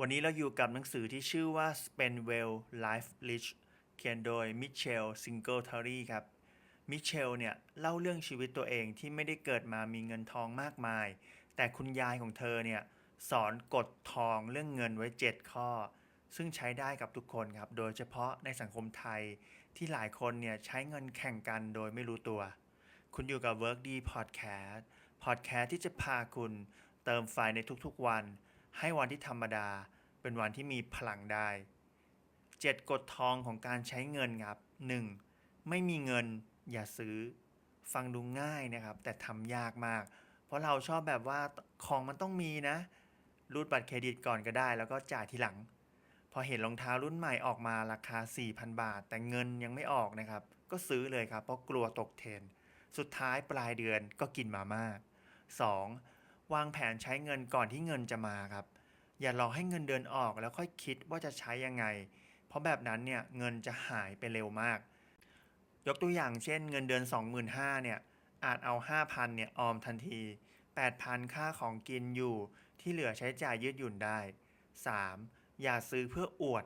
วันนี้เราอยู่กับหนังสือที่ชื่อว่า Spend Well Life Rich เขียนโดยมิเชลซิงเกิลทารีครับ มิเชลเนี่ยเล่าเรื่องชีวิตตัวเองที่ไม่ได้เกิดมามีเงินทองมากมาย แต่คุณยายของเธอเนี่ยสอนกฎทองเรื่องเงินไว้ 7 ข้อ ซึ่งใช้ได้กับทุกคนครับ โดยเฉพาะในสังคมไทยที่หลายคนเนี่ยใช้เงินแข่งกันโดยไม่รู้ตัว คุณอยู่กับ Work D Podcast Podcast ที่จะพาคุณเติมไฟในทุกๆวัน ให้วันที่ธรรมดาเป็นวันที่มีพลังได้ 7 กฎทองของการใช้เงินครับ 1. ไม่มีเงินอย่าซื้อ ฟังดูง่ายนะครับ แต่ทำยากมาก เพราะเราชอบแบบว่าของมันต้องมีนะ รูดบัตรเครดิตก่อนก็ได้ แล้วก็จ่ายทีหลัง พอเห็นรองเท้ารุ่นใหม่ออกมาราคา 4,000 บาท แต่เงินยังไม่ออกนะครับ ก็ซื้อเลยครับ เพราะกลัวตกเทรนสุดท้ายปลายเดือนก็กินมาม่า 2. วางแผนใช้เงินก่อนที่เงินจะมาครับ อย่ารอให้เงินเดือนออกแล้วค่อยคิดว่าจะใช้ยังไง เพราะแบบนั้นเนี่ยเงินจะหายไปเร็วมาก ยกตัวอย่างเช่น เงินเดือน 25,000เนี่ยอาจเอา 5,000เนี่ยออมทันที 8,000 ค่าของกินอยู่ที่เหลือใช้จ่ายยืดหยุ่นได้ 3. อย่าซื้อเพื่ออวด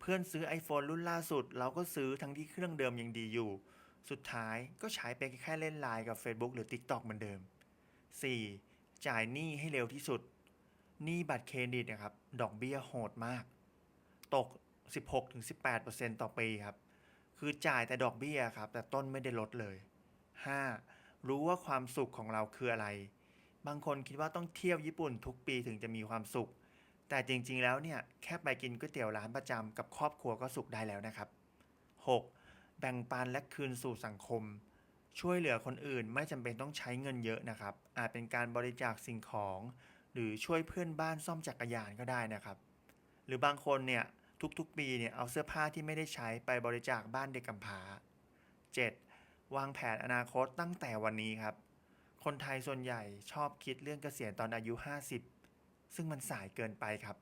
เพื่อนซื้อ iPhone รุ่นล่าสุด เราก็ซื้อทั้งที่เครื่องเดิมยังดีอยู่ สุดท้ายก็ใช้ไปแค่เล่นไลน์กับ Facebook หรือ TikTok เหมือนเดิม 4. จ่ายหนี้ให้เร็วที่สุด หนี้บัตรเครดิตนะครับ ดอกเบี้ยโหดมาก ตก 16-18%ต่อปีครับ คือจ่ายแต่ดอกเบี้ยครับ แต่ต้นไม่ได้ลดเลย 5. รู้ว่าความสุขของเราคืออะไร บางคนคิดว่าต้องเที่ยวญี่ปุ่นทุกปีถึงจะมีความสุข แต่จริงๆแล้วเนี่ย แค่ไปกินก๋วยเตี๋ยวร้านประจำกับครอบครัวก็สุขได้แล้วนะครับ 6. แบ่งปันและคืนสู่สังคม ช่วยเหลือคนอื่นไม่จำเป็นต้องใช้เงินเยอะนะครับ อาจเป็นการบริจาคสิ่งของ หรือช่วยเพื่อนบ้านซ่อมจักรยานก็ได้นะครับ หรือบางคนเนี่ยทุกๆ ปีเนี่ยเอาเสื้อผ้าที่ไม่ได้ใช้ไปบริจาคบ้านเด็กกำพร้า 7. วางแผนอนาคตตั้งแต่วันนี้ครับ คนไทยส่วนใหญ่ชอบคิดเรื่องเกษียณตอนอายุ 50 ซึ่งมันสายเกินไปครับ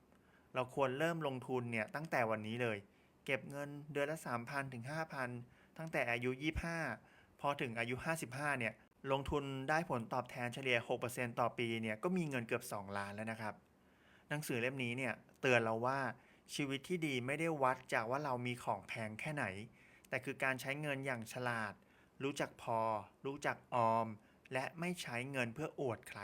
เราควรเริ่มลงทุนเนี่ยตั้งแต่วันนี้เลย เก็บเงินเดือนละ 3,000ถึง5,000 ตั้งแต่อายุ 25 อถึงอายุ 55 เนี่ย ลงทุนได้ผลตอบแทนเฉลี่ย 6%ต่อปีเนี่ย ก็มีเงินเกือบ 2 ล้านแล้วนะครับ หนังสือเล่มนี้เนี่ย เตือนเราว่าชีวิตที่ดีไม่ได้วัดจากว่าเรามีของแพงแค่ไหน แต่คือการใช้เงินอย่างฉลาด รู้จักพอ รู้จักออม และไม่ใช้เงินเพื่ออวดใคร